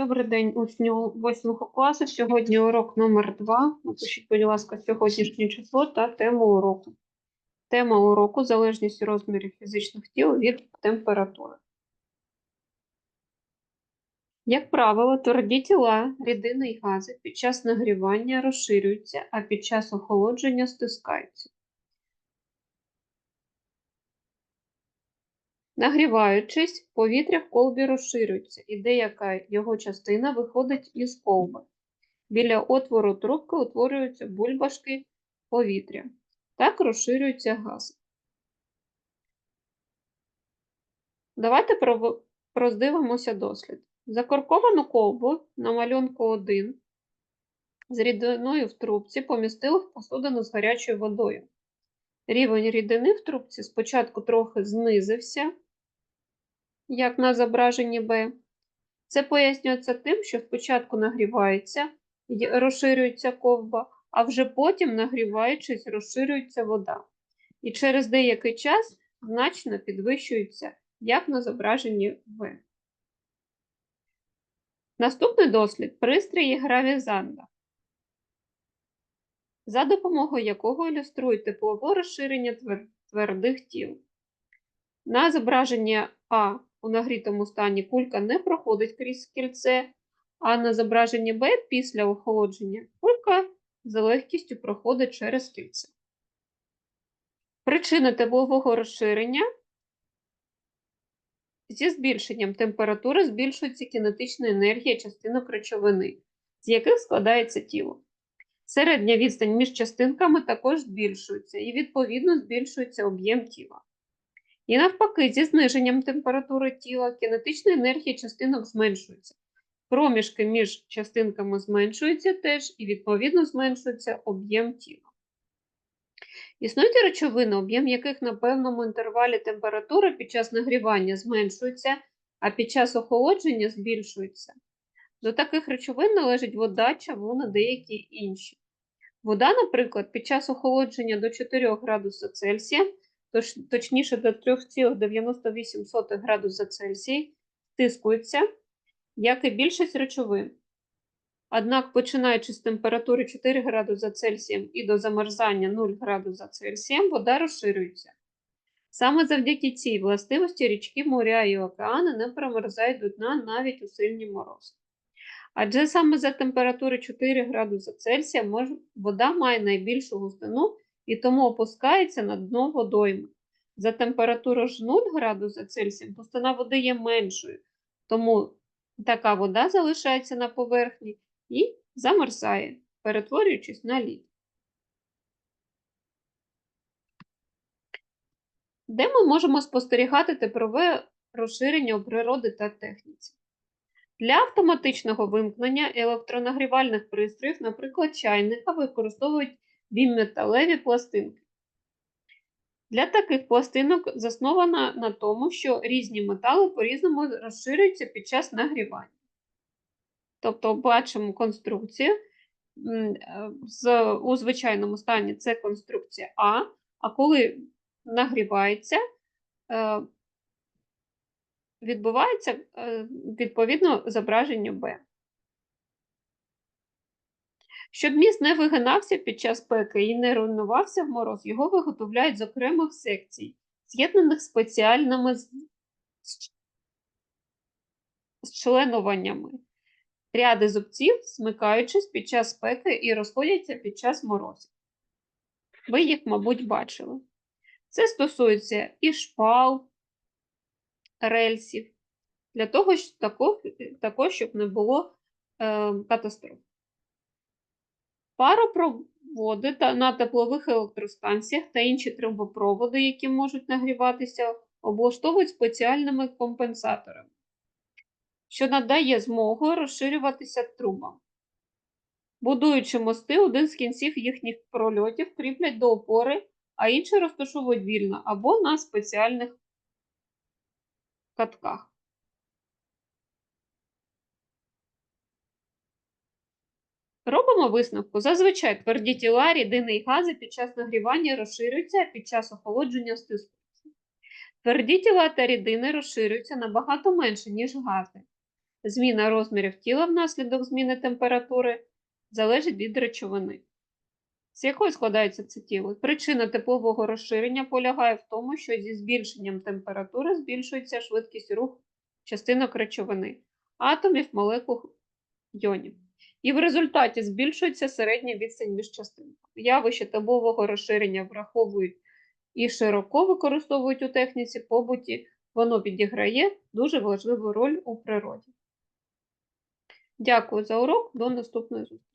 Добрий день, учні 8 класу. Сьогодні урок номер 2. Напишіть, будь ласка, сьогоднішнє число та тему уроку. Тема уроку залежність розмірів фізичних тіл від температури. Як правило, тверді тіла, рідини і гази під час нагрівання розширюються, а під час охолодження стискаються. Нагріваючись, повітря в колбі розширюється, і деяка його частина виходить із колби. Біля отвору трубки утворюються бульбашки повітря. Так розширюється газ. Давайте роздивимося дослід. Закорковану колбу на малюнку 1 з рідиною в трубці помістили в посудину з гарячою водою. Рівень рідини в трубці спочатку трохи знизився, як на зображенні Б. Це пояснюється тим, що спочатку нагрівається, й- розширюється ковба, а вже потім, нагріваючись, розширюється вода. І через деякий час значно підвищується, як на зображенні В. Наступний дослід пристрій гравізанда, за допомогою якого ілюструють теплове розширення твердих тіл. На зображенні А у нагрітому стані кулька не проходить крізь кільце, а на зображенні Б після охолодження кулька з легкістю проходить через кільце. Причина теплового розширення зі збільшенням температури збільшується кінетична енергія частинок речовини, з яких складається тіло. Середня відстань між частинками також збільшується і, відповідно, збільшується об'єм тіла. І навпаки, зі зниженням температури тіла кінетична енергія частинок зменшується. Проміжки між частинками зменшуються теж, і, відповідно, зменшується об'єм тіла. Існують речовини, об'єм яких на певному інтервалі температури під час нагрівання зменшується, а під час охолодження збільшується. До таких речовин належить вода, чавуна, деякі інші. Вода, наприклад, під час охолодження до 4 градуса Цельсія, точ, точніше до 3,98 градуса Цельсія, стискується, як і більшість речовин. Однак, починаючи з температури 4 градуса Цельсія і до замерзання 0 градуса Цельсія, вода розширюється. Саме завдяки цій властивості річки, моря і океани не промерзають до дна навіть у сильні морози. Адже саме за температури 4 градуса Цельсія вода має найбільшу густину і тому опускається на дно водойми. За температуру ж 0 градуса Цельсія густина води є меншою, тому така вода залишається на поверхні і замерзає, перетворюючись на лід. Де ми можемо спостерігати теплове розширення у природі та техніці? Для автоматичного вимкнення електронагрівальних пристроїв, наприклад, чайника, використовують біметалеві пластинки. Для таких пластинок заснована на тому, що різні метали по-різному розширюються під час нагрівання. Тобто бачимо конструкцію. е, у звичайному стані це конструкція А, а коли нагрівається, е, відбувається е, відповідно зображення Б. Щоб міст не вигинався під час пеки і не руйнувався в мороз, його виготовляють з окремих секцій, з'єднаних спеціальними зчленуваннями. Ряди зубців, смикаючись під час спеки і розходяться під час морозів. Ви їх, мабуть, бачили. Це стосується і шпал, рельсів, для того, щоб тако- також, щоб не було е, катастроф. Паропроводи на теплових електростанціях та інші трубопроводи, які можуть нагріватися, облаштовують спеціальними компенсаторами, що надає змогу розширюватися трубам. Будуючи мости, один з кінців їхніх прольотів кріплять до опори, а інший розташовують вільно або на спеціальних катках. Робимо висновку. Зазвичай тверді тіла, рідини і гази під час нагрівання розширюються, під час охолодження стискуються. Тверді тіла та рідини розширюються набагато менше, ніж гази. Зміна розмірів тіла внаслідок зміни температури залежить від речовини. З якої складається це тіло? Причина теплового розширення полягає в тому, що зі збільшенням температури збільшується швидкість руху частинок речовини, атомів, молекул, йонів. І в результаті збільшується середня відстань між частинками. Явище табового розширення враховують і широко використовують у техніці побуті, воно відіграє дуже важливу роль у природі. Дякую за урок, до наступної зустрічі.